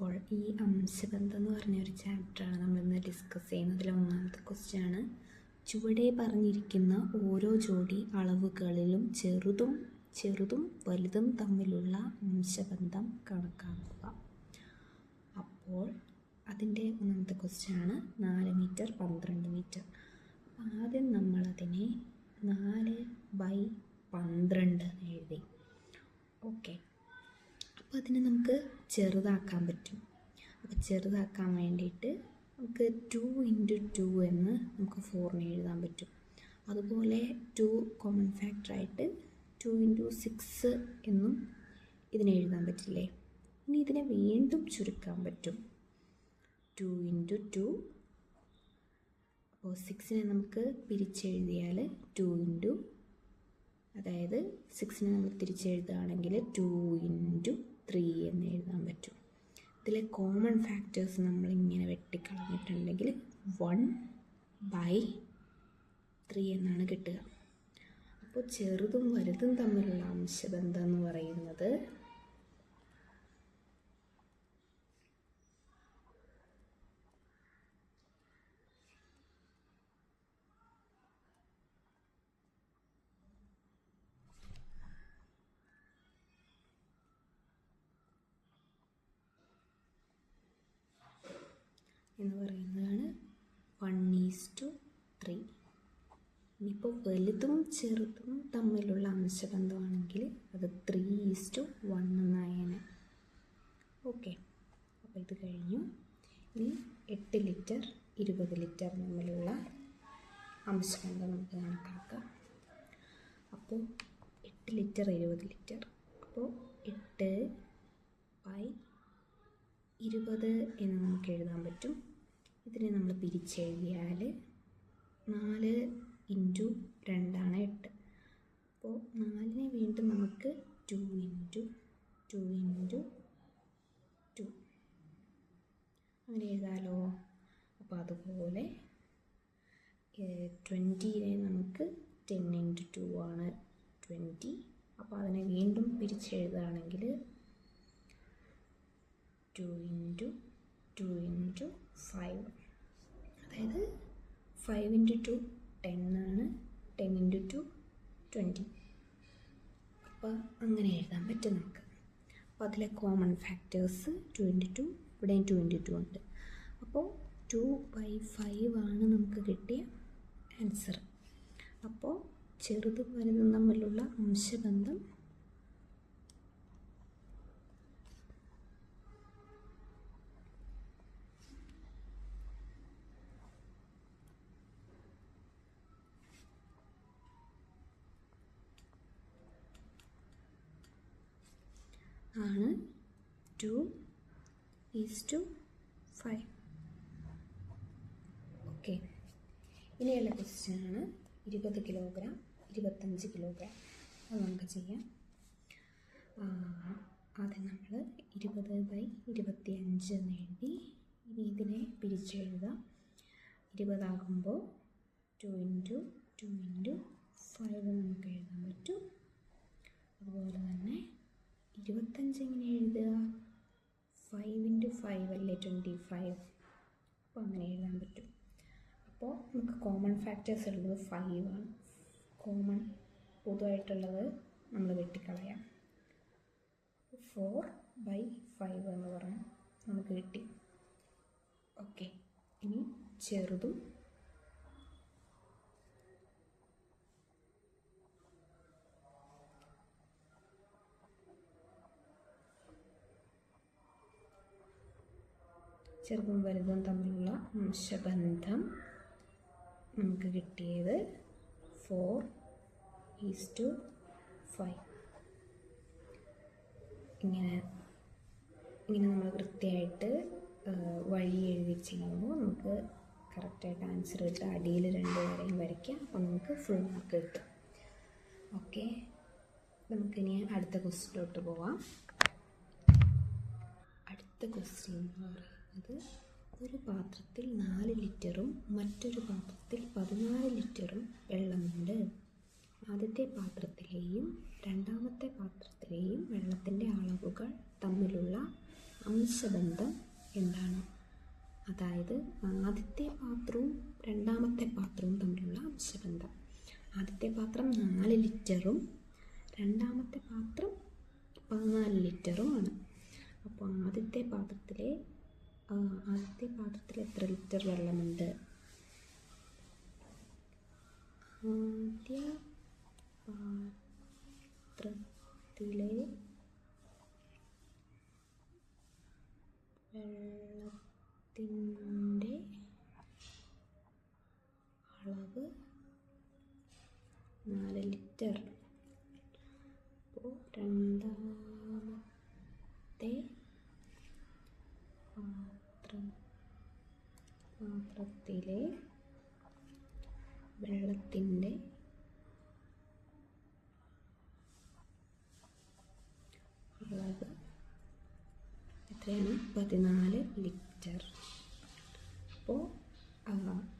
അപ്പോൾ ഈ അംശബന്ധം എന്ന് പറഞ്ഞ ഒരു ചാപ്റ്ററാണ് നമ്മളിന്ന് ഡിസ്കസ് ചെയ്യുന്നതിൽ ഒന്നാമത്തെ ക്വസ്റ്റ്യൻ ആണ്. ചുവടെ പറഞ്ഞിരിക്കുന്ന ഓരോ ജോഡി അളവുകളിലും ചെറുതും ചെറുതും വലുതും തമ്മിലുള്ള അംശബന്ധം കണക്കാക്കുക. അപ്പോൾ അതിന്റെ ഒന്നാമത്തെ ക്വസ്റ്റ്യൻ ആണ് നാല് മീറ്റർ പന്ത്രണ്ട് മീറ്റർ അപ്പോൾ ആദ്യം നമ്മളതിനെ നാല് ബൈ പന്ത്രണ്ട് എഴുതി. ഓക്കെ അപ്പോൾ അതിനെ നമുക്ക് ചെറുതാക്കാൻ പറ്റും. അപ്പോൾ ചെറുതാക്കാൻ വേണ്ടിയിട്ട് നമുക്ക് ടു ഇന്റു ടു എന്ന് നമുക്ക് ഫോറിന് എഴുതാൻ പറ്റും. അതുപോലെ ടു കോമൺ ഫാക്ടറായിട്ട് ടു ഇന്റു സിക്സ് എന്നും ഇതിനെ എഴുതാൻ പറ്റില്ലേ? ഇനി ഇതിനെ വീണ്ടും ചുരുക്കാൻ പറ്റും. ടു ഇന്റു ടു അപ്പോൾ സിക്സിനെ നമുക്ക് പിരിച്ചെഴുതിയാൽ ടു ഇന്റു അതായത് സിക്സിനെ നമ്മൾ തിരിച്ചെഴുതുകയാണെങ്കിൽ ടു ഇന്റു ത്രീ എന്ന് എഴുതാൻ പറ്റും. ഇതിലെ കോമൺ ഫാക്ടേഴ്സ് നമ്മളിങ്ങനെ വെട്ടിക്കളഞ്ഞിട്ടുണ്ടെങ്കിൽ വൺ ബൈ ത്രീ എന്നാണ് കിട്ടുക. അപ്പോൾ ചെറുതും വലുതും തമ്മിലുള്ള അംശബന്ധം എന്ന് പറയുന്നത് എന്ന് പറയുന്നതാണ് വൺ ഈസ് ടു ത്രീ ഇനിയിപ്പോൾ വലുതും ചെറുതും തമ്മിലുള്ള അംശബന്ധമാണെങ്കിൽ അത് ത്രീ ഈസ് ടു വൺ എന്നായേനെ. ഓക്കെ അപ്പോൾ ഇത് കഴിഞ്ഞു. ഇനി എട്ട് ലിറ്റർ ഇരുപത് ലിറ്റർ തമ്മിലുള്ള അംശബന്ധം നമുക്ക് കണക്കാക്കാം. അപ്പോൾ എട്ട് ലിറ്റർ ഇരുപത് ലിറ്റർ അപ്പോൾ എട്ട് ബൈ ഇരുപത് എന്ന് നമുക്ക് എഴുതാൻ പറ്റും. ഇതിനെ നമ്മൾ പിരിച്ചെഴുതിയാൽ നാല് ഇന്റു രണ്ടാണ് എട്ട്. അപ്പോൾ നാലിനെ വീണ്ടും നമുക്ക് two into two into two. അങ്ങനെ എഴുതാലോ? അപ്പോൾ അതുപോലെ ട്വന്റീനെ നമുക്ക് ടെൻ ഇന്റു ടു ആണ് ട്വന്റി. അപ്പോൾ അതിനെ വീണ്ടും പിരിച്ചെഴുതുകയാണെങ്കിൽ two into two into five. അതായത് ഫൈവ് ഇന്റു ടു ടെൻ ആണ് ടെൻ ഇന്റു ടു ട്വന്റി അപ്പോൾ അങ്ങനെ എഴുതാൻ പറ്റും നമുക്ക്. അപ്പോൾ അതിലെ common factors two into two ഇവിടെയും ടു ഇന്റു ടു ഉണ്ട്. അപ്പോൾ ടു ബൈ ഫൈവ് ആണ് നമുക്ക് കിട്ടിയ ആൻസർ അപ്പോൾ ചെറുതും വലുതും തമ്മിലുള്ള അംശബന്ധം ആണ് two is to five okay ഇനിയുള്ള ക്വസ്റ്റ്യൻ ആണ്. ഇരുപത് കിലോഗ്രാം ഇരുപത്തഞ്ച് കിലോഗ്രാം അത് നമുക്ക് ചെയ്യാം. ആദ്യം നമ്മൾ ഇരുപത് ബൈ ഇരുപത്തി അഞ്ച് എന്ന് ഇനി ഇതിനെ പിരിച്ചെഴുതാം ഇരുപതാകുമ്പോൾ two into two into five നമുക്ക് എഴുതാൻ പറ്റും. അതുപോലെ തന്നെ ഇരുപത്തഞ്ച് എങ്ങനെ എഴുതുക? ഫൈവ് ഇന്റു ഫൈവ് അല്ലേ? ട്വന്റി ഫൈവ് അപ്പോൾ അങ്ങനെ എഴുതാൻ പറ്റും. അപ്പോൾ നമുക്ക് കോമൺ ഫാക്ടേഴ്സ് ഉള്ളത് ഫൈവ് ആണ്. കോമൺ പൊതുവായിട്ടുള്ളത് നമ്മൾ വെട്ടിക്കളയാം. ഫോർ ബൈ ഫൈവ് എന്ന് പറഞ്ഞാൽ നമുക്ക് കിട്ടി. ഓക്കെ ഇനി ചെറുതും ചെറുതും വലുതും തമ്മിലുള്ള അംശബന്ധം നമുക്ക് കിട്ടിയത് ഫോർ ഈസ് ടു ഫൈവ് ഇങ്ങനെ ഇങ്ങനെ നമ്മൾ വൃത്തിയായിട്ട് ആ, വഴി എഴുതി ചെയ്യുമ്പോൾ നമുക്ക് കറക്റ്റായിട്ട് ആൻസർ കിട്ടും. അടിയിൽ രണ്ട് വരെയും വരയ്ക്കാം. അപ്പോൾ നമുക്ക് ഫുൾ മാർക്ക് കിട്ടും. ഓക്കെ നമുക്കിനി അടുത്ത ക്വസ്റ്റിലോട്ട് പോവാം. അടുത്ത ക്വസ്റ്റ്യൻ എന്ന് പറയുന്നത് ഒരു പാത്രത്തിൽ നാല് ലിറ്ററും മറ്റൊരു പാത്രത്തിൽ പതിനാല് ലിറ്ററും വെള്ളമുണ്ട്. ആദ്യത്തെ പാത്രത്തിലെയും രണ്ടാമത്തെ പാത്രത്തിലെയും വെള്ളത്തിന്റെ അളവുകൾ തമ്മിലുള്ള അംശബന്ധം എന്താണ്? അതായത് ആദ്യത്തെ പാത്രവും രണ്ടാമത്തെ പാത്രവും തമ്മിലുള്ള അംശബന്ധം. ആദ്യത്തെ പാത്രം നാല് ലിറ്ററും രണ്ടാമത്തെ പാത്രം പതിനാല് ലിറ്ററുമാണ് അപ്പോൾ ആദ്യത്തെ പാത്രത്തിലെ ആദ്യത്തെ പാത്രത്തിൽ എത്ര ലിറ്റർ വെള്ളമുണ്ട്? ആദ്യ പാത്രത്തിലെ വെള്ളത്തിന്റെ അളവ് നാല് ലിറ്റർ. അപ്പോൾ രണ്ടാമത്തെ പാത്രം പാത്രത്തിലെ വെള്ളത്തിന്റെ അളവ് എത്രയാണ്? പതിനാല് ലിറ്റർ. അപ്പോൾ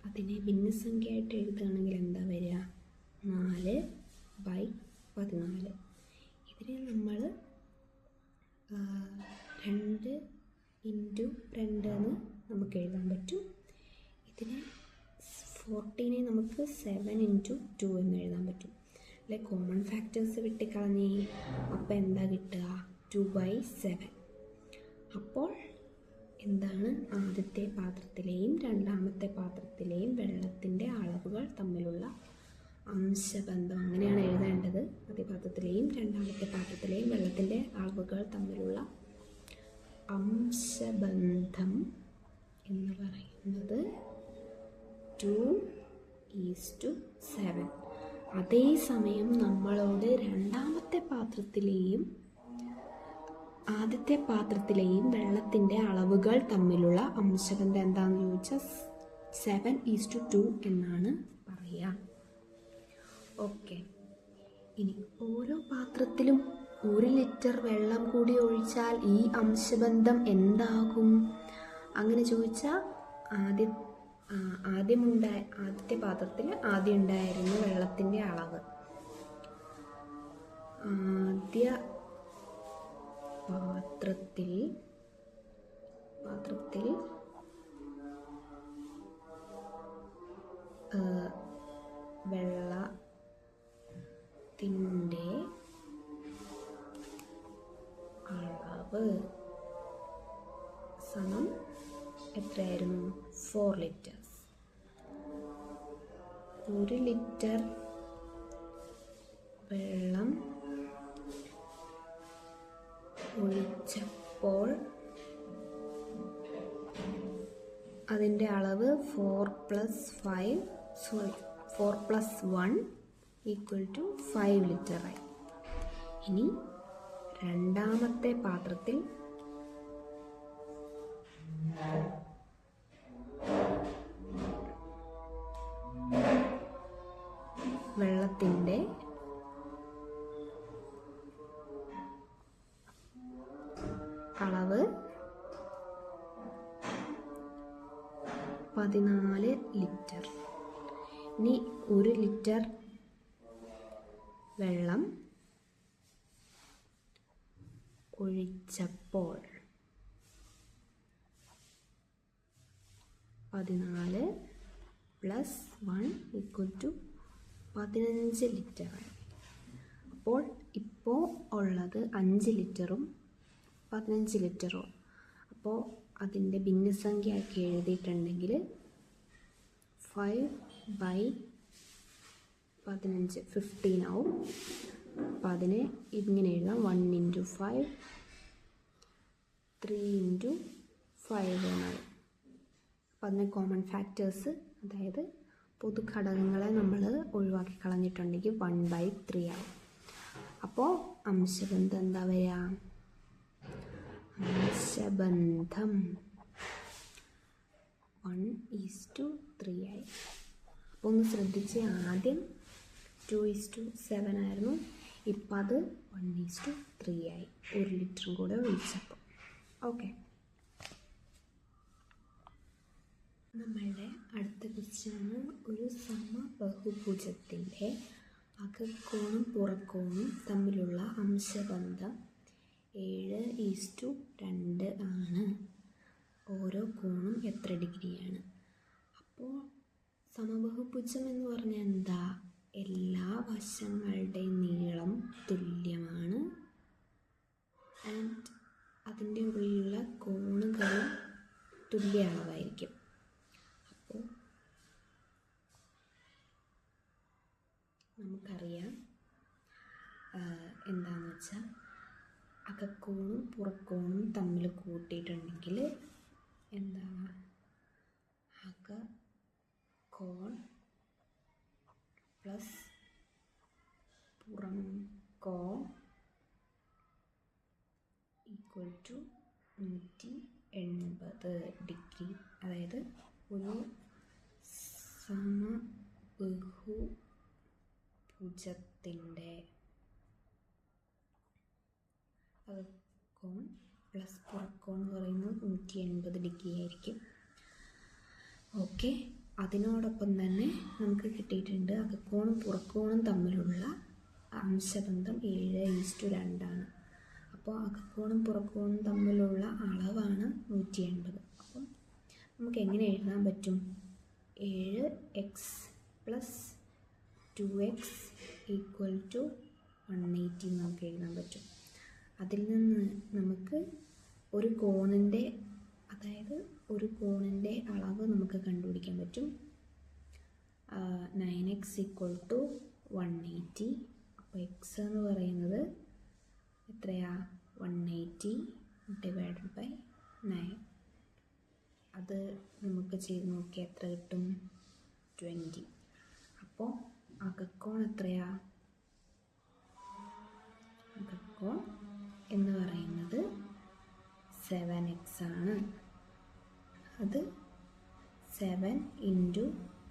അതിനെ ഭിന്നസംഖ്യയായിട്ട് എഴുതുകയാണെങ്കിൽ എന്താ വരിക? നാല് ബൈ പതിനാല്. ഇതിനെ നമ്മൾ രണ്ട് ഇന്റു രണ്ട് എന്ന് നമുക്ക് എഴുതാൻ പറ്റും. ഇതിനെ ഫോർട്ടീനെ നമുക്ക് സെവൻ ഇന്റു ടു എന്ന് എഴുതാൻ പറ്റും. അല്ലെ കോമൺ ഫാക്ടേഴ്സ് വെട്ടിക്കളഞ്ഞേ അപ്പോൾ എന്താ കിട്ടുക? ടു ബൈ സെവൻ അപ്പോൾ എന്താണ് ആദ്യത്തെ പാത്രത്തിലെയും രണ്ടാമത്തെ പാത്രത്തിലെയും വെള്ളത്തിന്റെ അളവുകൾ തമ്മിലുള്ള അംശബന്ധം അങ്ങനെയാണ് എഴുതേണ്ടത്. ആദ്യ പാത്രത്തിലെയും രണ്ടാമത്തെ പാത്രത്തിലെയും വെള്ളത്തിന്റെ അളവുകൾ തമ്മിലുള്ള അംശബന്ധം എന്ന് പറയുന്നത് ടു ഈസ് ടു സെവൻ അതേസമയം നമ്മളോട് രണ്ടാമത്തെ പാത്രത്തിലെയും ആദ്യത്തെ പാത്രത്തിലെയും വെള്ളത്തിന്റെ അളവുകൾ തമ്മിലുള്ള അംശബന്ധം എന്താണെന്ന് ചോദിച്ചാൽ സെവൻ ഈസ് ടു ടു എന്നാണ് പറയുക ഓക്കെ ഇനി ഓരോ പാത്രത്തിലും ഒരു ലിറ്റർ വെള്ളം കൂടി ഒഴിച്ചാൽ ഈ അംശബന്ധം എന്താകും? അങ്ങനെ ചോദിച്ചാൽ ആദ്യ ആദ്യമുണ്ടായ ആദ്യത്തെ പാത്രത്തിൽ ആദ്യം ഉണ്ടായിരുന്ന വെള്ളത്തിന്റെ അളവ്. ആദ്യ പാത്രത്തിൽ പാത്രത്തിൽ ഒരു ലിറ്റർ വെള്ളം ഒഴിച്ചപ്പോൾ അതിന്റെ അളവ് four plus five sorry four plus one equal to five ലിറ്ററായി ഇനി രണ്ടാമത്തെ പാത്രത്തിൽ വെള്ളത്തിന്റെ അളവ് പതിനാല് ലിറ്റർ. ഇനി ഒരു ലിറ്റർ വെള്ളം ഒഴിച്ചപ്പോൾ പതിനാല് പ്ലസ് വൺ ഈക്വൽ ടു പതിനഞ്ച് ലിറ്ററാണ് അപ്പോൾ ഇപ്പോൾ ഉള്ളത് അഞ്ച് ലിറ്ററും പതിനഞ്ച് ലിറ്ററും. അപ്പോൾ അതിന്റെ ഭിന്നസംഖ്യയാക്കി എഴുതിയിട്ടുണ്ടെങ്കിൽ ഫൈവ് ബൈ പതിനഞ്ച് ഫിഫ്റ്റീൻ ആവും. അപ്പോൾ അതിനെ ഇങ്ങനെ എഴുതാം. One into five three into five എന്നാണ് അപ്പോൾ അതിനെ കോമൺ ഫാക്ടേഴ്സ് അതായത് പൊതു ഘടകങ്ങളെ നമ്മൾ ഒഴിവാക്കി കളഞ്ഞിട്ടുണ്ടെങ്കിൽ വൺ ബൈ ത്രീ ആവും. അപ്പോൾ അംശബന്ധം എന്താ വരിക? അംശബന്ധം വൺ ഈസ് ടു ത്രീ ആയി. അപ്പോൾ ഒന്ന് ശ്രദ്ധിച്ച് ആദ്യം ടു ഈസ് ടു സെവൻ ആയിരുന്നു. ഇപ്പം അത് വൺ ഈസ് ടു ത്രീ ആയി. ഒരു ലിറ്ററും കൂടെ ഒഴിച്ചപ്പോൾ ഓക്കെ നമ്മളുടെ അടുത്ത ക്വസ്റ്റ്യനാണ് ഒരു സമബഹുഭുജത്തിന്റെ അകക്കോണും പുറക്കോണും തമ്മിലുള്ള അംശബന്ധം ഏഴ് ഈസ്റ്റു രണ്ട് ആണ്. ഓരോ കോണും എത്ര ഡിഗ്രിയാണ് അപ്പോൾ സമബഹുഭുജം എന്ന് പറഞ്ഞാൽ എന്താ? എല്ലാ വശങ്ങളുടെ നീളം തുല്യമാണ്. ആൻഡ് അതിന്റെ ഉള്ളിലുള്ള കോണുകളും തുല്യ അളവായിരിക്കും അപ്പോൾ നമുക്കറിയാം എന്താണെന്ന് വെച്ചാൽ അകക്കോണും പുറക്കോണും തമ്മിൽ കൂട്ടിയിട്ടുണ്ടെങ്കിൽ എന്താ? അക കോൺ പ്ലസ് പുറം കോൺ ഈക്വൽ ടു നൂറ്റി എൺപത് ഡിഗ്രി. അതായത് ഒരു സമബഹുഭുജത്തിന്റെ അകക്കോൺ പ്ലസ് പുറക്കോൺ എന്ന് പറയുന്നത് നൂറ്റി എൺപത് ഡിഗ്രി ആയിരിക്കും. ഓക്കെ അതിനോടൊപ്പം തന്നെ നമുക്ക് കിട്ടിയിട്ടുണ്ട് അകക്കോണും പുറക്കോണും തമ്മിലുള്ള അംശബന്ധം ഏഴ് ഈസ്റ്റു രണ്ടാണ് അപ്പോൾ അകക്കോണും പുറക്കോണും തമ്മിലുള്ള അളവാണ് നൂറ്റി എൺപത്. അപ്പം നമുക്ക് എങ്ങനെ എഴുതാൻ പറ്റും? ഏഴ് X plus two X equal to one eighty നമുക്ക് എഴുതാൻ പറ്റും. അതിൽ നിന്ന് നമുക്ക് ഒരു കോണിന്റെ അതായത് ഒരു കോണിന്റെ അളവ് നമുക്ക് കണ്ടുപിടിക്കാൻ പറ്റും. Nine X equal to one eighty അപ്പോൾ എക്സ് എന്ന് പറയുന്നത് എത്രയാ? One eighty divided by nine അത് നമുക്ക് ചെയ്ത് നോക്കിയാൽ എത്ര കിട്ടും? ട്വന്റി അപ്പോൾ അകക്കോൺ എത്രയാ അകക്കോൺ എന്ന് പറയുന്നത് സെവൻ എക്സ് ആണ്. അത് സെവൻ ഇന്റു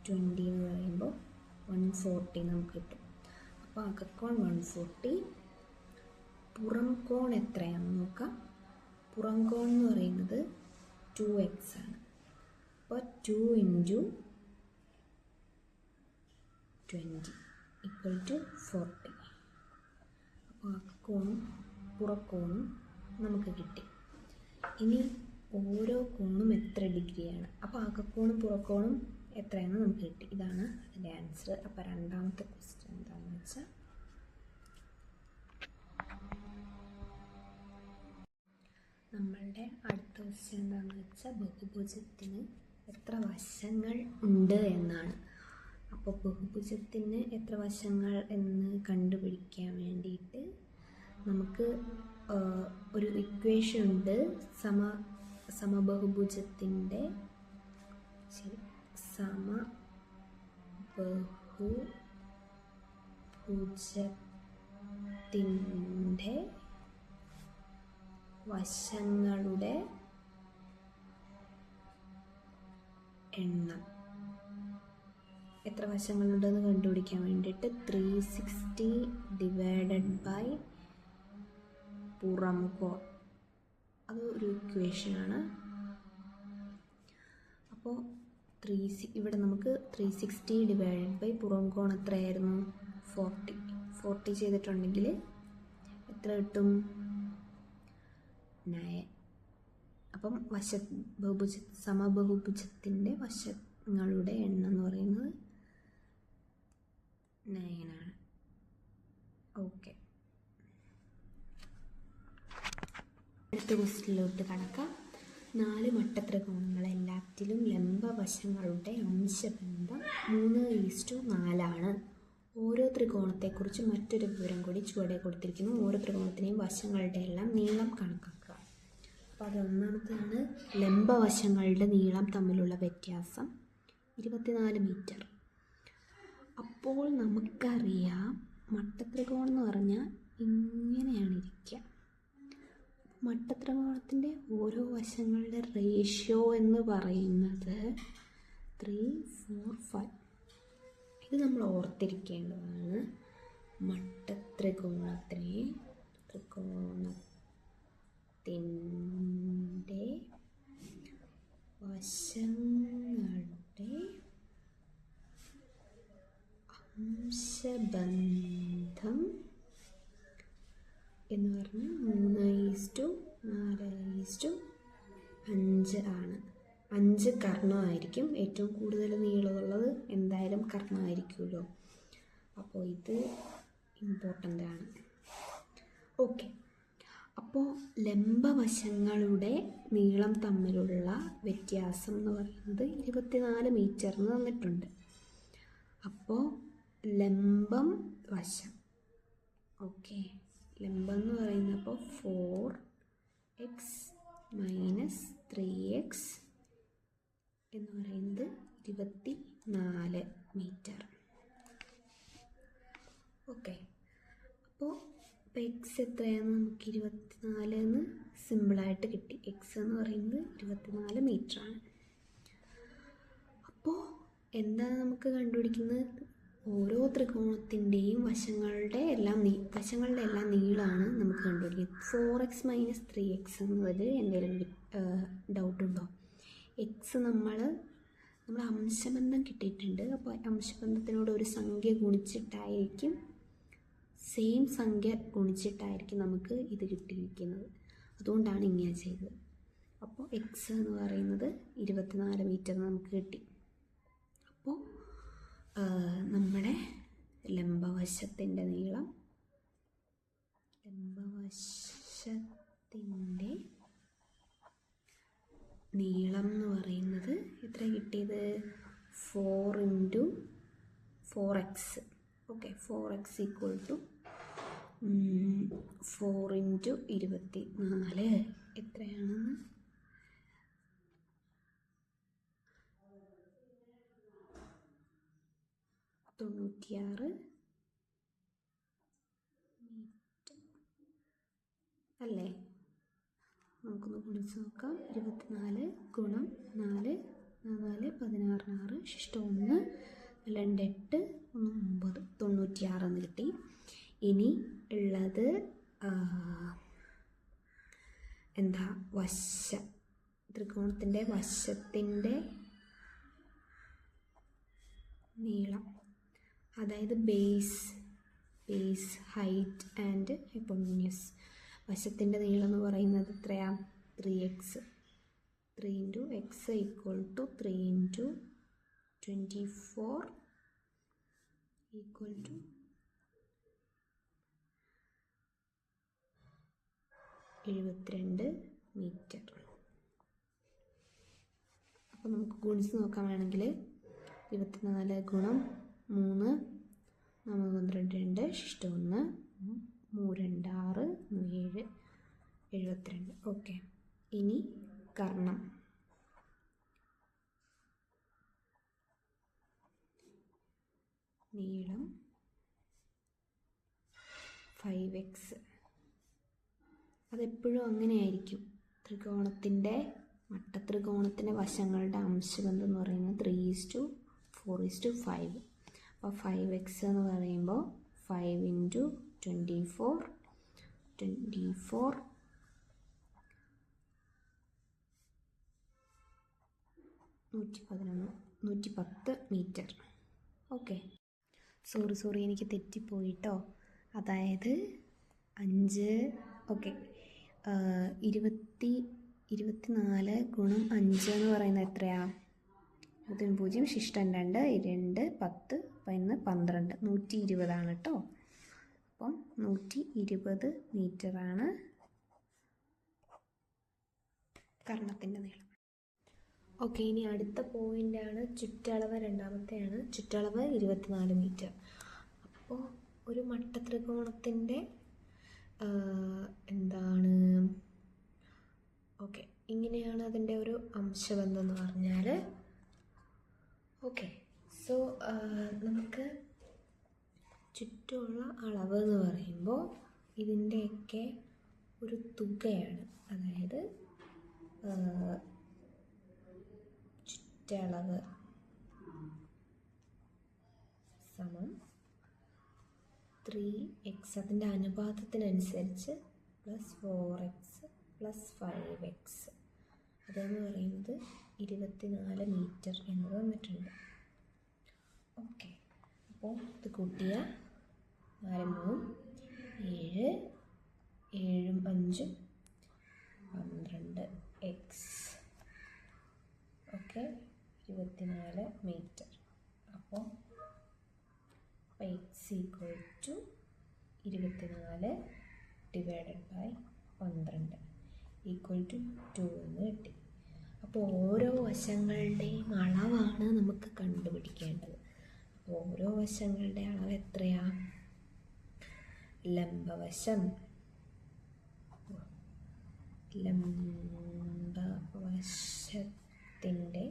ട്വന്റി എന്ന് പറയുമ്പോൾ വൺ ഫോർട്ടി നമുക്ക് കിട്ടും. അപ്പോൾ അകക്കോൺ വൺ ഫോർട്ടി പുറം കോൺ എത്രയാണെന്ന് നോക്കാം. പുറം കോൺ എന്ന് പറയുന്നത് ടു എക്സ് ആണ്. അപ്പോൾ two into twenty equal to forty അപ്പോൾ കോണും പുറക്കോണും നമുക്ക് കിട്ടി. ഇനി ഓരോ കോണും എത്ര ഡിഗ്രിയാണ് അപ്പോൾ അകക്കോണും പുറക്കോണും എത്രയാണെന്ന് നമുക്ക് കിട്ടി? ഇതാണ് അതിന്റെ ആൻസർ അപ്പോൾ രണ്ടാമത്തെ ക്വസ്റ്റ്യൻ എന്താണെന്ന് വെച്ചാൽ നമ്മളുടെ അടുത്ത ക്വസ്റ്റ്യൻ എന്താണെന്ന് വെച്ചാൽ ബഹുഭുജത്തിന് എത്ര വശങ്ങൾ ഉണ്ട് എന്നാണ്. അപ്പോൾ ബഹുഭുജത്തിന് എത്ര വശങ്ങൾ എന്ന് കണ്ടുപിടിക്കാൻ വേണ്ടിയിട്ട് നമുക്ക് ഒരു ഇക്വേഷൻ ഉണ്ട്. സമ സമബഹുഭുജത്തിന്റെ ശരി സമ ബഹുഭുജത്തിന്റെ വശങ്ങളുടെ എണ്ണം. എത്ര വശങ്ങളുണ്ടെന്ന് കണ്ടുപിടിക്കാൻ വേണ്ടിയിട്ട് ത്രീ സിക്സ്റ്റി ഡിവൈഡഡ് ബൈ പുറം കോൺ. അത് ഒരു ഇക്വേഷനാണ് അപ്പോൾ ത്രീ ഇവിടെ നമുക്ക് ത്രീ സിക്സ്റ്റി ഡിവൈഡഡ് ബൈ പുറം കോൺ എത്രയായിരുന്നു? ഫോർട്ടി ഫോർട്ടി ചെയ്തിട്ടുണ്ടെങ്കിൽ എത്ര കിട്ടും? നയൻ അപ്പം വശ ബഹുഭുജ സമബഹുഭുജത്തിന്റെ വശങ്ങളുടെ എണ്ണം എന്ന് പറയുന്നത് നയനാണ്. ഓക്കെ. അടുത്ത ക്വസ്റ്റിലോട്ട് കടക്കാം. നാല് മട്ടത്രികോണങ്ങളെല്ലാത്തിലും ലംബവശങ്ങളുടെ അംശബന്ധം മൂന്ന് ഈസ്റ്റു നാലാണ്. ഓരോ ത്രികോണത്തെക്കുറിച്ച് മറ്റൊരു വിവരം കൂടി ചുവടെ കൊടുത്തിരിക്കുന്നു. ഓരോ ത്രികോണത്തിനെയും വശങ്ങളുടെ എല്ലാം നീളം കണക്കാക്കുക. അപ്പോൾ അത് ഒന്നാമത്തേതാണ് ലംബവശങ്ങളുടെ നീളം തമ്മിലുള്ള വ്യത്യാസം. ഇരുപത്തിനാല് മീറ്റർ. അപ്പോൾ നമുക്കറിയാം മട്ടത്രികോണം എന്ന് പറഞ്ഞാൽ ഇങ്ങനെയാണ് ഇരിക്കുക മട്ടത്രികോണത്തിന്റെ ഓരോ വശങ്ങളുടെ റേഷ്യോ എന്ന് പറയുന്നത് ത്രീ ഫോർ ഫൈവ് ഇത് നമ്മൾ ഓർത്തിരിക്കേണ്ടതാണ്. മട്ടത്രികോണത്തിനെ ത്രികോണത്തിന്റെ വശങ്ങളുടെ അംശബന്ധം എന്ന് പറഞ്ഞാൽ മൂന്ന് ഈസ്റ്റു അഞ്ച് ആണ്. അഞ്ച് കർണമായിരിക്കും. ഏറ്റവും കൂടുതൽ നീളമുള്ളത് എന്തായാലും കർണമായിരിക്കുമല്ലോ. അപ്പോൾ ഇത് ഇമ്പോർട്ടന്റ് ആണ്. ഓക്കെ അപ്പോൾ ലംബവശങ്ങളുടെ നീളം തമ്മിലുള്ള വ്യത്യാസം എന്ന് പറയുന്നത് ഇരുപത്തിനാല് എന്ന് തന്നിട്ടുണ്ട്. അപ്പോൾ ലംബം വശം. ഓക്കെ. ലംബം എന്ന് പറയുന്നപ്പോൾ four X minus three X എന്ന് പറയുന്നത് ഇരുപത്തി നാല് മീറ്റർ ഓക്കെ. അപ്പോൾ ഇപ്പോൾ എക്സ് എത്രയാണെന്ന് നമുക്ക് ഇരുപത്തിനാല് എന്ന് സിമ്പിളായിട്ട് കിട്ടി. എക്സ് എന്ന് പറയുന്നത് ഇരുപത്തിനാല് മീറ്ററാണ് അപ്പോൾ എന്താണ് നമുക്ക് കണ്ടുപിടിക്കുന്നത്? ഓരോ ത്രികോണത്തിന്റെയും വശങ്ങളുടെ എല്ലാം നീ വശങ്ങളുടെ എല്ലാം നീളമാണ് നമുക്ക് കണ്ടുപിടിക്കുന്നത്. Four X minus three X എന്നുള്ളത് എന്തെങ്കിലും ഡൗട്ട് ഉണ്ടോ? എക്സ് നമ്മൾ നമ്മൾ അംശബന്ധം കിട്ടിയിട്ടുണ്ട്. അപ്പോൾ അംശബന്ധത്തിനോട് ഒരു സംഖ്യ ഗുണിച്ചിട്ടായിരിക്കും സെയിം സംഖ്യ ഗുണിച്ചിട്ടായിരിക്കും നമുക്ക് ഇത് കിട്ടിയിരിക്കുന്നത്. അതുകൊണ്ടാണ് ഇങ്ങനെ ചെയ്തത്. അപ്പോൾ എക്സ് എന്ന് പറയുന്നത് ഇരുപത്തിനാല് മീറ്റർ നമുക്ക് കിട്ടി. അപ്പോൾ നമ്മുടെ ലംബവശത്തിന്റെ നീളം. ലംബവശത്തിന്റെ നീളം എന്ന് പറയുന്നത് എത്ര കിട്ടിയത്? Four into four X okay four X equal to four into ഇരുപത്തി നാല്. എത്രയാണെന്ന്? തൊണ്ണൂറ്റിയാറ്. മീറ്റർ അല്ലേ? നമുക്കൊന്ന് ഗുണിച്ച് നോക്കാം. ഇരുപത്തിനാല് ഗുണം നാല് നാല് പതിനാറ് ആറ് ശിഷ്ടം ഒന്ന് രണ്ട് എട്ട് ഒന്ന് ഒമ്പത്. തൊണ്ണൂറ്റിയാറ് എന്ന് കിട്ടി. ഇനി ഉള്ളത് എന്താ വശ. ത്രികോണത്തിന്റെ വശത്തിന്റെ നീളം. അതായത് base base height and hypotenuse വശത്തിന്റെ നീളം എന്ന് പറയുന്നത് എത്രയാണ് three X three into X equal to three into twenty four equal to എഴുപത്തിരണ്ട് മീറ്റർ അപ്പോൾ നമുക്ക് ഗുണിച്ച് നോക്കാൻ വേണമെങ്കിൽ ഇരുപത്തിനാല് ഗുണം മൂന്ന്. നാല് പന്ത്രണ്ട് രണ്ട് ശിഷ്ടം ഒന്ന്. രണ്ട് ആറ്. ഏഴ്. എഴുപത്തിരണ്ട്. ഓക്കെ. ഇനി കർണം. നീളം ഫൈവ് എക്സ് അതെപ്പോഴും അങ്ങനെയായിരിക്കും. ത്രികോണത്തിന്റെ മട്ടത്രികോണത്തിന്റെ വശങ്ങളുടെ അംശബന്ധം എന്ന് പറയുന്നത് three is to four is to five അപ്പോൾ ഫൈവ് എക്സ് എന്ന് പറയുമ്പോൾ five into twenty four twenty four നൂറ്റി പതിനൊന്ന് നൂറ്റി പത്ത് മീറ്റർ ഓക്കെ സോറി സോറി എനിക്ക് തെറ്റിപ്പോയിട്ടോ. അതായത് അഞ്ച് ഓക്കെ ഇരുപത്തി ഇരുപത്തിനാല് ഗുണം അഞ്ച് എന്ന് പറയുന്നത് എത്രയാണ് ഇരുപത്തി പൂജ്യം ശിഷ്ടം രണ്ട് രണ്ട് പത്ത് പതിനൊന്ന് പന്ത്രണ്ട് നൂറ്റി ഇരുപതാണ് കേട്ടോ. അപ്പം നൂറ്റി ഇരുപത് മീറ്ററാണ് കർണത്തിന്റെ നീളം. ഓക്കെ ഇനി അടുത്ത പോയിന്റാണ് ചുറ്റളവ് രണ്ടാമത്തെയാണ്. ചുറ്റളവ് ഇരുപത്തിനാല് മീറ്റർ അപ്പോൾ ഒരു മട്ടത്രികോണത്തിന്റെ എന്താണ് ഓക്കെ ഇങ്ങനെയാണ് അതിന്റെ ഒരു അംശബന്ധം എന്ന് പറഞ്ഞാൽ ഓക്കെ സോ നമുക്ക് ചുറ്റുമുള്ള അളവ് എന്ന് പറയുമ്പോൾ ഇതിന്റെയൊക്കെ ഒരു തുകയാണ്. അതായത് ചുറ്റളവ് സമം ത്രീ എക്സ് അതിന്റെ അനുപാതത്തിനനുസരിച്ച് plus four X plus five X അതെന്ന് പറയുന്നത് ഇരുപത്തിനാല് മീറ്റർ എന്ന് തന്നിട്ടുണ്ട് ഓക്കെ. അപ്പോൾ ഇത് കൂട്ടിയ നാല് മൂന്നും ഏഴ് ഏഴും അഞ്ചും പന്ത്രണ്ട് എക്സ് ഓക്കെ. ഇരുപത്തിനാല് മീറ്റർ. അപ്പോൾ എക്സ് ഈക്വൽ ടു ഇരുപത്തിനാല് ഡിവൈഡഡ് ബൈ പന്ത്രണ്ട്. ഈക്വൽ ടു ടു എന്ന് കിട്ടി. അപ്പോൾ ഓരോ വശങ്ങളുടെയും അളവാണ് നമുക്ക് കണ്ടുപിടിക്കേണ്ടത്. ഓരോ വശങ്ങളുടെ അളവ് എത്രയാ? ലംബവശം. ലംബവശത്തിന്റെ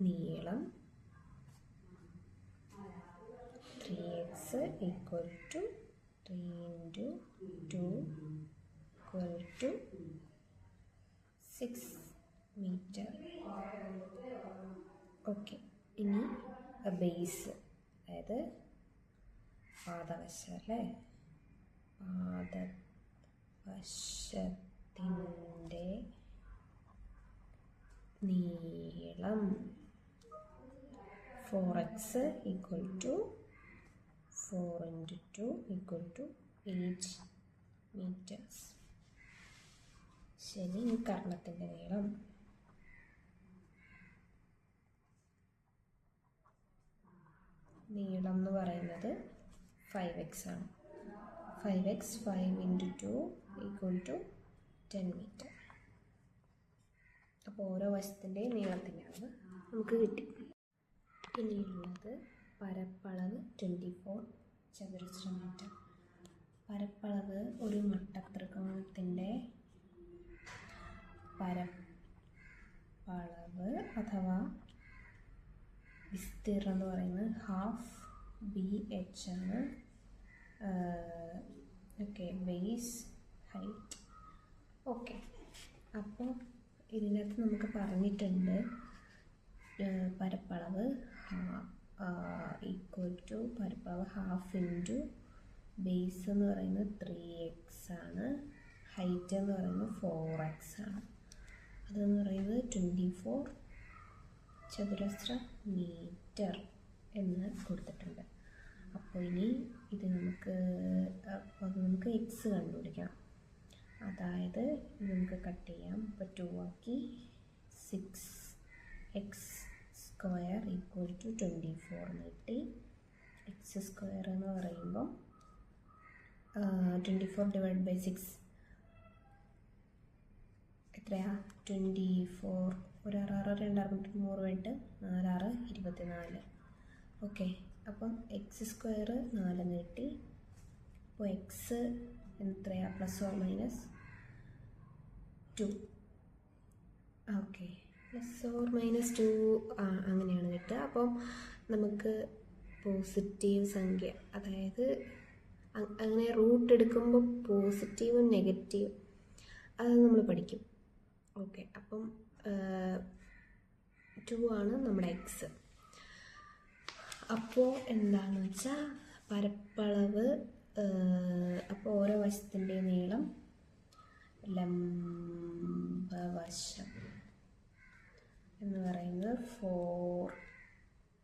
നീളം three X equal to three into two equal to six metre okay. ഇനി ബേസ് അതായത് പാദവശ അല്ലേ പാദവശത്തിന്റെ നീളം four X equal to four into two equal to eight metres ശരി ഈ കർണത്തിന്റെ നീളം. നീളം എന്ന് പറയുന്നത് ഫൈവ് എക്സ് ആണ്. Five X five into two equal to ten metre അപ്പോൾ ഓരോ വശത്തിന്റെയും നീളത്തിന്റെ നമുക്ക് കിട്ടി. ഇനിയുള്ളത് പരപ്പളവ് ട്വന്റി ഫോർ ചതുരശ്ര മീറ്റർ പരപ്പളവ് ഒരു മട്ടത്രികോണത്തിന്റെ പരപ്പളവ് അഥവാ വിസ്തീർണം എന്ന് പറയുന്നത് ഹാഫ് ബി എച്ച് ആണ്. ഓക്കെ ബേസ് ഹൈറ്റ് ഓക്കെ അപ്പോൾ ഇതിനകത്ത് നമുക്ക് പറഞ്ഞിട്ടുണ്ട് പരപ്പളവ് ഈക്വൽ ടു പരപ്പളവ് ഹാഫ് ഇന്റു ബേസ് എന്ന് പറയുന്നത് ത്രീ എക്സ് ആണ്. ഹൈറ്റ് എന്ന് പറയുന്നത് ഫോർ എക്സ് ആണ്. അതെന്ന് പറയുന്നത് ട്വന്റി ഫോർ ചതുരശ്ര മീറ്റർ എന്ന് കൊടുത്തിട്ടുണ്ട്. അപ്പോൾ ഇനി ഇത് നമുക്ക് നമുക്ക് എക്സ് കണ്ടുപിടിക്കാം അതായത് നമുക്ക് കട്ട് ചെയ്യാം. ഇപ്പോൾ ടു ആക്കി six X square equal to twenty four കിട്ടി. എക്സ് സ്ക്വയർ എന്ന് പറയുമ്പോൾ twenty four divide by six എത്രയാ? ട്വന്റി ഫോർ ഒരാറാറ് രണ്ടാറ് നൂറ് വേണ്ട നാലാറ് ഇരുപത്തിനാല്. ഓക്കെ. അപ്പം എക്സ് സ്ക്വയർ നാലെന്ന് കിട്ടി അപ്പോൾ എക്സ് എത്രയാണ് plus or minus two okay. Plus or minus two ആ അങ്ങനെയാണ് കിട്ടുക. അപ്പം നമുക്ക് പോസിറ്റീവ് സംഖ്യ അതായത് അങ്ങനെ റൂട്ട് എടുക്കുമ്പോൾ പോസിറ്റീവും നെഗറ്റീവും അത് നമ്മൾ പഠിക്കും. ഓക്കെ. അപ്പം ടു ആണ് നമ്മുടെ എക്സ് അപ്പോൾ എന്താണെന്ന് വെച്ചാൽ പരപ്പളവ് അപ്പോൾ ഓരോ വശത്തിന്റെ നീളം ലംബവശം എന്ന് പറയുന്നത് four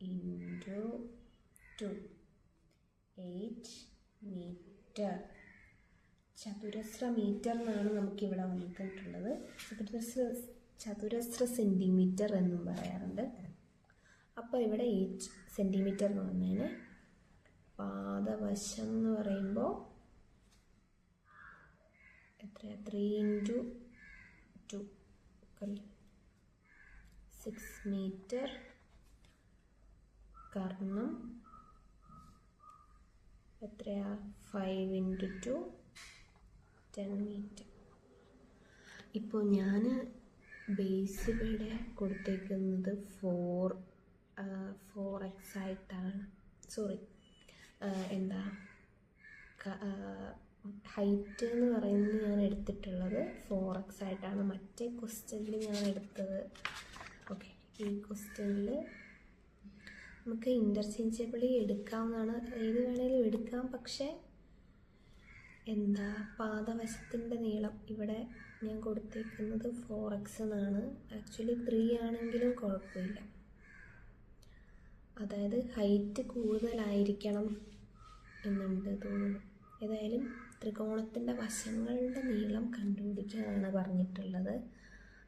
into two eight metre ചതുരശ്ര മീറ്റർ എന്നാണ് നമുക്കിവിടെ വന്നിട്ടുള്ളത്. ചതുരശ്ര ചതുരശ്ര സെന്റിമീറ്റർ എന്നും പറയാറുണ്ട്. അപ്പോൾ ഇവിടെ എയ്റ്റ് സെന്റിമീറ്റർ എന്ന് പറഞ്ഞതിന് പാദവശം എന്ന് പറയുമ്പോൾ എത്രയാണ് three into two six metre Karnam എത്രയാ? Five into two ten metre ഇപ്പോൾ ഞാൻ ബേസ് ഇവിടെ കൊടുത്തേക്കുന്നത് ഫോർ ഫോർ എക്സ് ആയിട്ടാണ്. സോറി എന്താ ഹൈറ്റ് എന്ന് പറയുന്നത് ഞാൻ എടുത്തിട്ടുള്ളത് ഫോർ എക്സ് ആയിട്ടാണ്. മറ്റേ ക്വസ്റ്റ്യനിൽ ഞാൻ എടുത്തത് ഓക്കെ ഈ ക്വസ്റ്റ്യനിൽ നമുക്ക് ഇന്റർചേഞ്ചബിളി എടുക്കാവുന്നതാണ്. ഏത് വേണേലും എടുക്കാം പക്ഷേ എന്താ പാദവശത്തിന്റെ നീളം ഇവിടെ ഞാൻ കൊടുത്തേക്കുന്നത് ഫോർ എക്സ് എന്നാണ്. ആക്ച്വലി ത്രീ ആണെങ്കിലും കുഴപ്പമില്ല. അതായത് ഹൈറ്റ് കൂടുതലായിരിക്കണം എന്നുണ്ട് തോന്നുന്നു. ഏതായാലും ത്രികോണത്തിന്റെ വശങ്ങളുടെ നീളം കണ്ടുപിടിക്കാനാണ് പറഞ്ഞിട്ടുള്ളത്.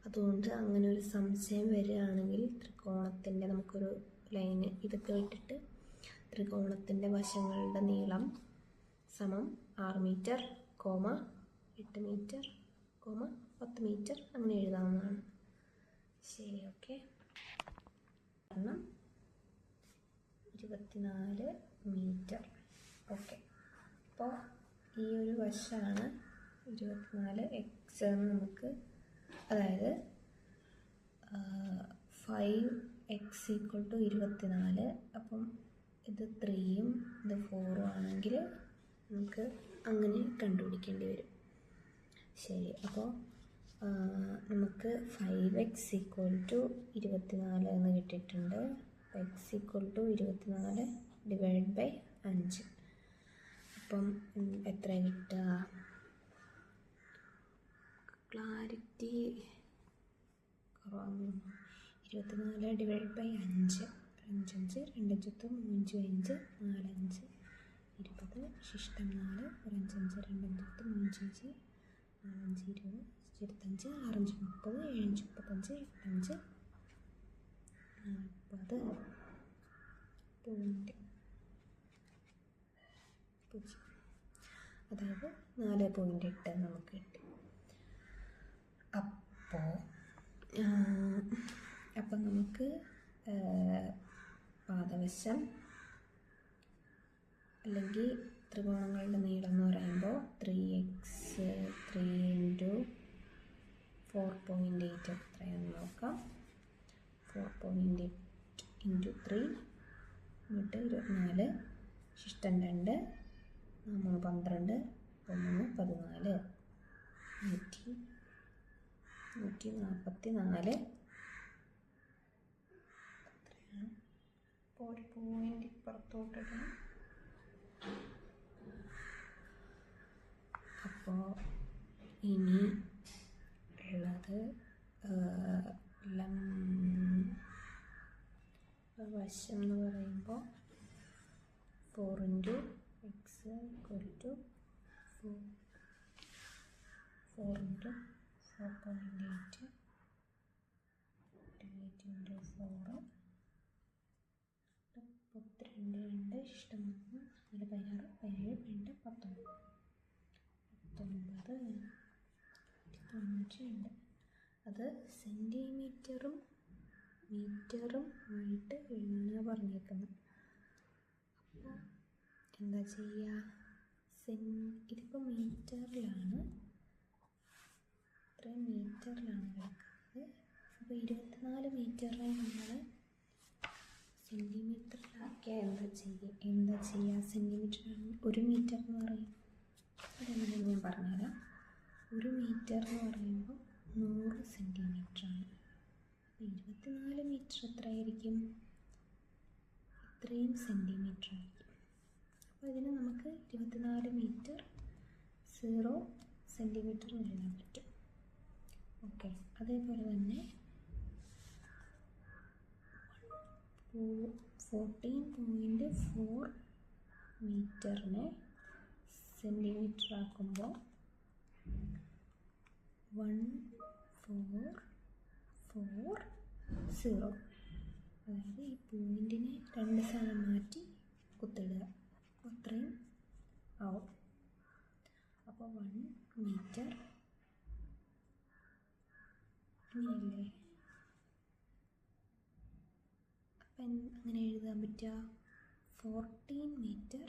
അതുകൊണ്ട് അങ്ങനെ ഒരു സംശയം വരികയാണെങ്കിൽ ത്രികോണത്തിന്റെ നമുക്കൊരു ലൈന് ഇതൊക്കെ ഇട്ടിട്ട് ത്രികോണത്തിന്റെ വശങ്ങളുടെ നീളം സമം ആറ് മീറ്റർ കോമ എട്ട് മീറ്റർ കോമ പത്ത് മീറ്റർ അങ്ങനെ എഴുതാവുന്നതാണ്. ശരി ഓക്കെ. കാരണം ഇരുപത്തിനാല് മീറ്റർ. ഓക്കെ. അപ്പോൾ ഈ ഒരു വശമാണ് ഇരുപത്തിനാല് എക്സ് എന്ന് നമുക്ക് അതായത് ഫൈവ് എക്സ് ഈക്വൽ ടു ഇരുപത്തിനാല്. അപ്പം ഇത് ത്രീയും ഇത് ഫോറും ആണെങ്കിൽ നമുക്ക് അങ്ങനെ കണ്ടുപിടിക്കേണ്ടി വരും. ശരി അപ്പോൾ നമുക്ക് ഫൈവ് എക്സ് ഈക്വൽ ടു ഇരുപത്തിനാല് എന്ന് കിട്ടിയിട്ടുണ്ട്. എക്സ് ഈക്വൽ ടു ഇരുപത്തിനാല് ഡിവൈഡ് ബൈ അഞ്ച്. അപ്പം എത്ര കിട്ടുക? ക്ലാരിറ്റി കുറവാണ്. ഇരുപത്തിനാല് ഡിവൈഡ് ബൈ അഞ്ച്. അഞ്ചഞ്ച് രണ്ടഞ്ചത്ത് മൂഞ്ച് അഞ്ച് നാലഞ്ച് ഇരുപത് ശിഷ്ടം നാല് ഒരഞ്ചഞ്ച് രണ്ടഞ്ചത്ത് മൂഞ്ചഞ്ച് നാലഞ്ച് ഇരുപത് ഇരുപത്തഞ്ച് ആറഞ്ച് മുപ്പത് ഏഴഞ്ച് മുപ്പത്തഞ്ച് എട്ടഞ്ച് നാൽപ്പത് പോയിന്റ് പൂജ്യം അതായത് നാല് പോയിന്റ് എട്ട് നമുക്ക് കിട്ടി. അപ്പോൾ അപ്പം നമുക്ക് പാദവശം അല്ലെങ്കിൽ ത്രികോണങ്ങളുടെ നീളം എന്ന് പറയുമ്പോൾ three X three into four point eight എത്രയാണെന്ന് നോക്കാം. Four point eight into three എന്നിട്ട് ഇരുപത്തിനാല്. ശിഷ്ടം രണ്ട് മൂന്ന് പന്ത്രണ്ട് ഒന്ന് പതിനാല്. നൂറ്റി നൂറ്റി നാൽപ്പത്തി നാല് ഇപ്പോൾ ഒരു പോയിന്റ് ഇപ്പുറത്തോട്ടിടണം അപ്പോൾ ഇനി ഉള്ളത് വശം എന്ന് പറയുമ്പോൾ four into X two four four into four point eight eight into four മുപ്പത്തിരണ്ട് രണ്ട് നാല് പതിനാറ് പതിനേഴ് രണ്ട് പത്തൊമ്പത്. പത്തൊമ്പത് തൊണ്ണൂറ്റിരണ്ട്. അത് സെന്റിമീറ്ററും മീറ്ററും ആയിട്ട് എഴുതാനാണ് പറഞ്ഞേക്കുന്നത് അപ്പോൾ എന്താ ചെയ്യുക സെൻ ഇതിപ്പോൾ മീറ്ററിലാണ്. ഇത്രയും മീറ്ററിലാണ് കിടക്കുന്നത്. അപ്പോൾ ഇരുപത്തിനാല് മീറ്ററിനെ നമ്മൾ സെന്റിമീറ്ററിലാക്കിയാൽ എന്താ ചെയ്യുക എന്താ ചെയ്യുക സെന്റിമീറ്റർ ഒരു മീറ്റർ എന്ന് പറയും. അതെങ്ങനെ ഞാൻ പറഞ്ഞുതരാം ഒരു മീറ്റർ എന്ന് പറയുമ്പോൾ നൂറ് സെന്റിമീറ്ററാണ് അപ്പോൾ ഇരുപത്തിനാല് മീറ്റർ എത്രയായിരിക്കും? ഇത്രയും സെന്റിമീറ്റർ ആയിരിക്കും. അപ്പോൾ ഇതിന് നമുക്ക് ഇരുപത്തിനാല് മീറ്റർ സീറോ സെന്റിമീറ്റർ എഴുതാൻ പറ്റും. ഓക്കെ അതേപോലെ തന്നെ ഫോർട്ടീൻ പോയിന്റ് ഫോർ മീറ്ററിനെ സെന്റിമീറ്റർ ആക്കുമ്പോൾ വൺ ഫോർ ഫോർ സീറോ അതായത് ഈ പോയിന്റിനെ രണ്ട് സ്ഥലം മാറ്റി കുത്തിടുക. അത്രയും ആവും. അപ്പോൾ വൺ മീറ്റർ ഇങ്ങനെയല്ലേ അപ്പം അങ്ങനെ എഴുതാൻ പറ്റുക? ഫോർട്ടീൻ മീറ്റർ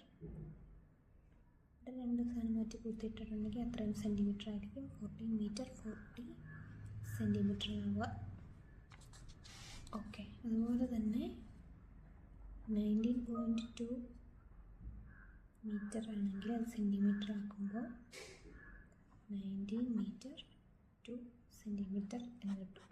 രണ്ട് സാധനം മാറ്റി കുത്തിയിട്ടിട്ടുണ്ടെങ്കിൽ അത്രയും സെന്റിമീറ്റർ ആയിരിക്കും. ഫോർട്ടീൻ മീറ്റർ ഫോർട്ടി സെന്റിമീറ്റർ ആവുക. ഓക്കെ അതുപോലെ തന്നെ നയന്റീൻ പോയിന്റ് ടു മീറ്റർ ആണെങ്കിൽ അത് സെന്റിമീറ്റർ ആക്കുമ്പോൾ നയന്റീൻ മീറ്റർ ടു സെന്റിമീറ്റർ എന്ന് കിട്ടും.